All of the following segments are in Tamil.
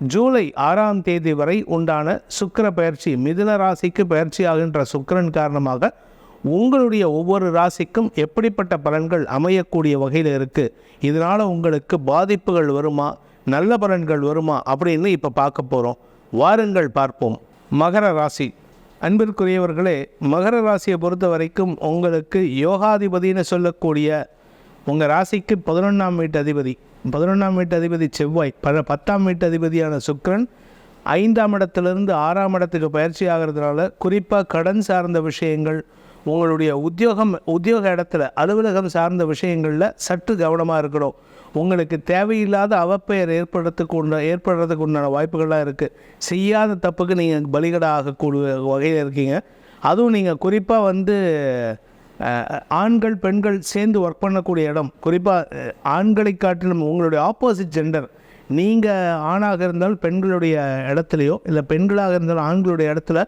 ஜூலை ஆறாம் தேதி வரை உண்டான சுக்கர பயிற்சி மிதுன ராசிக்கு பயிற்சி ஆகின்ற சுக்கிரன் காரணமாக உங்களுடைய ஒவ்வொரு ராசிக்கும் எப்படிப்பட்ட பலன்கள் அமையக்கூடிய வகையில் இருக்குது இதனால் உங்களுக்கு பாதிப்புகள் வருமா நல்ல பலன்கள் வருமா அப்படின்னு இப்போ பார்க்க போகிறோம் வாருங்கள் பார்ப்போம். மகர ராசி. அன்பிற்குரியவர்களே மகர ராசியை பொறுத்த வரைக்கும் உங்களுக்கு யோகாதிபதின்னு சொல்லக்கூடிய உங்கள் ராசிக்கு பதினொன்றாம் வீட்டு அதிபதி. பதினொன்றாம் வீட்டு அதிபதி செவ்வாய் ப பத்தாம் வீட்டு அதிபதியான சுக்ரன் ஐந்தாம் இடத்திலிருந்து ஆறாம் இடத்துக்கு பயிற்சி ஆகிறதுனால குறிப்பாக கடன் சார்ந்த விஷயங்கள் உங்களுடைய உத்தியோகம் உத்தியோக இடத்துல அலுவலகம் சார்ந்த விஷயங்களில் சற்று கவனமாக இருக்கணும். உங்களுக்கு தேவையில்லாத அவப்பெயர் ஏற்படுறதுக்கு உண்ட ஏற்படுறதுக்கு உண்டான வாய்ப்புகள்லாம் இருக்குது செய்யாத தப்புக்கு நீங்கள் பலிகடாக ஆகக்கூடிய வகையில் இருக்கீங்க. அதுவும் நீங்கள் குறிப்பாக வந்து ஆண்கள் பெண்கள் சேர்ந்து ஒர்க் பண்ணக்கூடிய இடம். குறிப்பாக ஆண்களை காட்டிலும் உங்களுடைய ஆப்போசிட் ஜெண்டர் நீங்கள் ஆணாக இருந்தால் பெண்களுடைய இடத்துலையோ இல்லை பெண்களாக இருந்தால் ஆண்களுடைய இடத்துல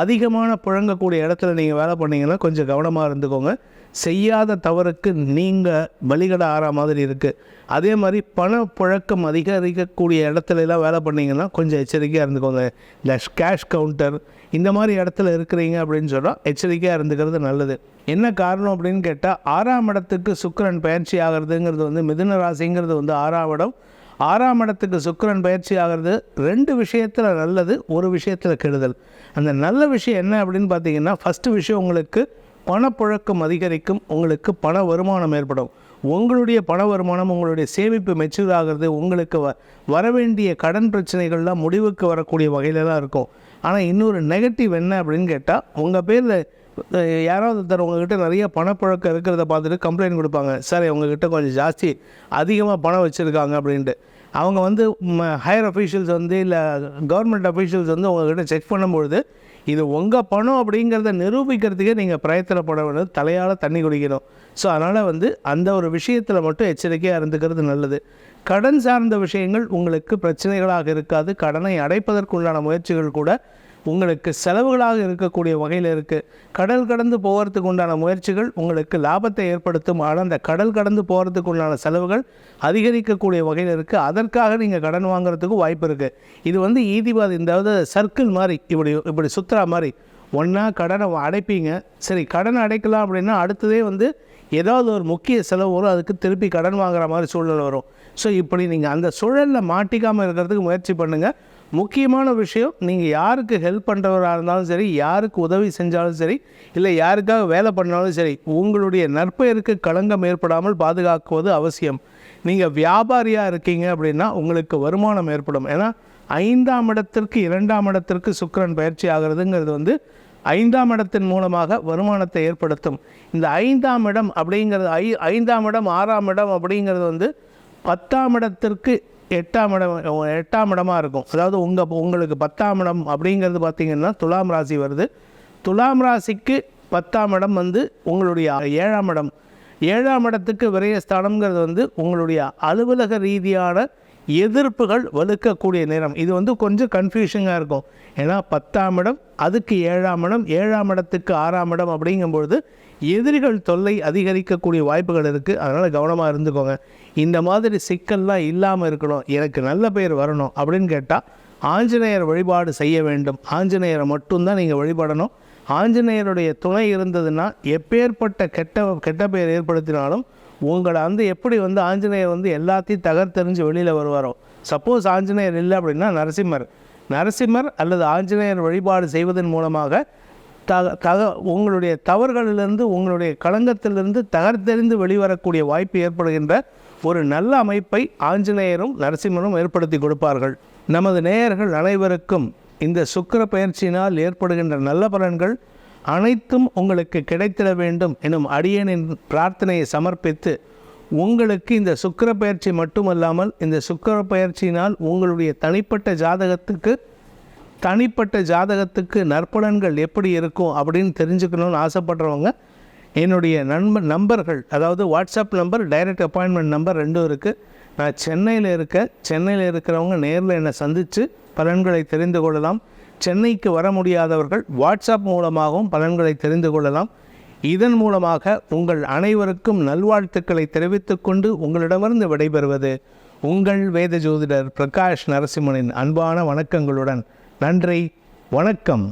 அதிகமான புழங்கக்கூடிய இடத்துல நீங்கள் வேலை பண்ணிங்கன்னா கொஞ்சம் கவனமாக இருந்துக்கோங்க. செய்யாத தவறுக்கு நீங்கள் வழிகட ஆற மாதிரி இருக்குது அதே மாதிரி பண புழக்கம் அதிகரிக்கக்கூடிய இடத்துல எல்லாம் வேலை பண்ணீங்கன்னா கொஞ்சம் எச்சரிக்கையாக இருந்துக்கோங்க. இந்த கேஷ் கவுண்டர் இந்த மாதிரி இடத்துல இருக்கிறீங்க அப்படின்னு சொன்னால் எச்சரிக்கையாக இருந்துக்கிறது நல்லது. என்ன காரணம் அப்படின்னு கேட்டால் ஆறாம் இடத்துக்கு சுக்கரன் பயிற்சி ஆகிறதுங்கிறது வந்து மிதுன ராசிங்கிறது வந்து ஆறாம் இடம். ஆறாம் இடத்துக்கு சுக்கிரன் பயிற்சி ஆகிறது ரெண்டு விஷயத்தில் நல்லது ஒரு விஷயத்தில் கெடுதல். அந்த நல்ல விஷயம் என்ன அப்படின்னு பார்த்தீங்கன்னா ஃபஸ்ட்டு விஷயம் உங்களுக்கு பணப்புழக்கம் அதிகரிக்கும் உங்களுக்கு பண வருமானம் ஏற்படும். உங்களுடைய பண வருமானம் உங்களுடைய சேமிப்பு மெச்சூர் ஆகிறது உங்களுக்கு வ வரவேண்டிய கடன் பிரச்சனைகள்லாம் முடிவுக்கு வரக்கூடிய வகையில் தான் இருக்கும். ஆனால் இன்னொரு நெகட்டிவ் என்ன அப்படின்னு கேட்டால் உங்கள் பேரில் யாராவது ஒருத்தர் உங்ககிட்ட நிறைய பணப்புழக்கம் இருக்கிறத பார்த்துட்டு கம்ப்ளைண்ட் கொடுப்பாங்க. சார் உங்ககிட்ட கொஞ்சம் ஜாஸ்தி அதிகமாக பணம் வச்சுருக்காங்க அப்படின்ட்டு. அவங்க வந்து ஹையர் அஃபீஷியல்ஸ் வந்து இல்லை கவர்மெண்ட் அஃபீஷியல்ஸ் வந்து உங்ககிட்ட செக் பண்ணும்பொழுது இது உங்கள் பணம் அப்படிங்கிறத நிரூபிக்கிறதுக்கே நீங்கள் பிரயத்தனப்பட வேண்டியது தலையால் தண்ணி குடிக்கணும். ஸோ அதனால் வந்து அந்த ஒரு விஷயத்தில் மட்டும் எச்சரிக்கையாக இருந்துக்கிறது நல்லது. கடன் சார்ந்த விஷயங்கள் உங்களுக்கு பிரச்சனைகளாக இருக்காது. கடனை அடைப்பதற்குள்ளான முயற்சிகள் கூட உங்களுக்கு செலவுகளாக இருக்கக்கூடிய வகையில் இருக்குது கடல் கடந்து போகிறதுக்கு உண்டான முயற்சிகள் உங்களுக்கு லாபத்தை ஏற்படுத்தும். ஆனால் அந்த கடல் கடந்து போகிறதுக்கு உண்டான செலவுகள் அதிகரிக்கக்கூடிய வகையில் இருக்குது அதற்காக நீங்கள் கடன் வாங்குறதுக்கு வாய்ப்பு இருக்குது இது வந்து ஈதிபாதி இந்த சர்க்கிள் மாதிரி இப்படி இப்படி சுற்றுறா மாதிரி. ஒன்றா கடனை அடைப்பீங்க. சரி கடன் அடைக்கலாம் அப்படின்னா அடுத்ததே வந்து ஏதாவது ஒரு முக்கிய செலவு வரும். அதுக்கு திருப்பி கடன் வாங்குற மாதிரி சூழ்நிலை வரும். ஸோ இப்படி நீங்கள் அந்த சூழலில் மாட்டிக்காமல் இருக்கிறதுக்கு முயற்சி பண்ணுங்கள் முக்கியமான விஷயம் நீங்கள் யாருக்கு ஹெல்ப் பண்ணுறவராக இருந்தாலும் சரி யாருக்கு உதவி செஞ்சாலும் சரி இல்லை யாருக்காக வேலை பண்ணாலும் சரி உங்களுடைய நற்பெயருக்கு களங்கம் ஏற்படாமல் பாதுகாக்குவது அவசியம். நீங்கள் வியாபாரியாக இருக்கீங்க அப்படின்னா உங்களுக்கு வருமானம் ஏற்படும். ஏன்னா ஐந்தாம் இடத்திற்கு இரண்டாம் இடத்திற்கு சுக்கிரன் பயிற்சி ஆகிறதுங்கிறது வந்து ஐந்தாம் இடத்தின் மூலமாக வருமானத்தை ஏற்படுத்தும். இந்த ஐந்தாம் இடம் அப்படிங்கிறது ஐ ஐந்தாம் இடம் ஆறாம் இடம் அப்படிங்கிறது வந்து பத்தாம் இடத்திற்கு எட்டாம் இடம் எட்டாம் இடமா இருக்கும். அதாவது உங்கள் உங்களுக்கு பத்தாம் இடம் அப்படிங்கிறது பார்த்தீங்கன்னா துலாம் ராசி வருது. துலாம் ராசிக்கு பத்தாம் இடம் வந்து உங்களுடைய ஏழாம் இடம். ஏழாம் இடத்துக்கு விரயஸ்தானம்ங்கிறது வந்து உங்களுடைய அலுவலக ரீதியான எதிர்ப்புகள் வலுக்கக்கூடிய நேரம். இது வந்து கொஞ்சம் கன்ஃபியூஷனாக இருக்கும். ஏன்னா பத்தாம் இடம் அதுக்கு ஏழாம் இடம் ஏழாம் இடத்துக்கு ஆறாம் இடம் அப்படிங்கும்பொழுது எதிரிகள் தொல்லை அதிகரிக்கக்கூடிய வாய்ப்புகள் இருக்குது அதனால் கவனமாக இருந்துக்கோங்க. இந்த மாதிரி சிக்கல்லாம் இல்லாமல் இருக்கணும். எனக்கு நல்ல பெயர் வரணும் அப்படின்னு கேட்டால் ஆஞ்சநேயர் வழிபாடு செய்ய வேண்டும். ஆஞ்சநேயரை மட்டும்தான் நீங்கள் வழிபடணும். ஆஞ்சநேயருடைய துணை இருந்ததுன்னா எப்பேற்பட்ட கெட்ட கெட்ட பெயர் ஏற்படுத்தினாலும் உங்களை வந்து எப்படி வந்து ஆஞ்சநேயர் வந்து எல்லாத்தையும் தகர்த்தெறிஞ்சு வெளியில் வருவாரோ? சப்போஸ் ஆஞ்சநேயர் இல்லை அப்படின்னா நரசிம்மர். நரசிம்மர் அல்லது ஆஞ்சநேயர் வழிபாடு செய்வதன் மூலமாக தக தக உங்களுடைய தவறுகளிலிருந்து உங்களுடைய களங்கத்திலிருந்து தகர்த்தெறிந்து வெளிவரக்கூடிய வாய்ப்பு ஏற்படுகின்ற ஒரு நல்ல அமைப்பை ஆஞ்சநேயரும் நரசிம்மனும் ஏற்படுத்தி கொடுப்பார்கள். நமது நேயர்கள் அனைவருக்கும் இந்த சுக்கர பயிற்சியினால் ஏற்படுகின்ற நல்ல பலன்கள் அனைத்தும் உங்களுக்கு கிடைத்திட வேண்டும் எனும் அடியனின் பிரார்த்தனையை சமர்ப்பித்து உங்களுக்கு இந்த சுக்கிர பயிற்சி மட்டுமல்லாமல் இந்த சுக்கர பயிற்சியினால் உங்களுடைய தனிப்பட்ட ஜாதகத்துக்கு தனிப்பட்ட ஜாதகத்துக்கு நற்பலன்கள் எப்படி இருக்கும் அப்படின்னு தெரிஞ்சுக்கணும்னு ஆசைப்படுறவங்க என்னுடைய நண்பர் நம்பர்கள் அதாவது WhatsApp number direct appointment number ரெண்டும் இருக்குது நான் சென்னையில் இருக்க சென்னையில் இருக்கிறவங்க நேரில் என்னை சந்தித்து பலன்களை தெரிந்து கொள்ளலாம். சென்னைக்கு வர முடியாதவர்கள் வாட்ஸ்அப் மூலமாகவும் பலன்களை தெரிந்து கொள்ளலாம். இதன் மூலமாக உங்கள் அனைவருக்கும் நல்வாழ்த்துக்களை தெரிவித்துக்கொண்டு உங்களிடமிருந்து விடைபெறுவது உங்கள் வேத ஜோதிடர் பிரகாஷ் நரசிம்மனின் அன்பான வணக்கங்களுடன் நன்றி வணக்கம்.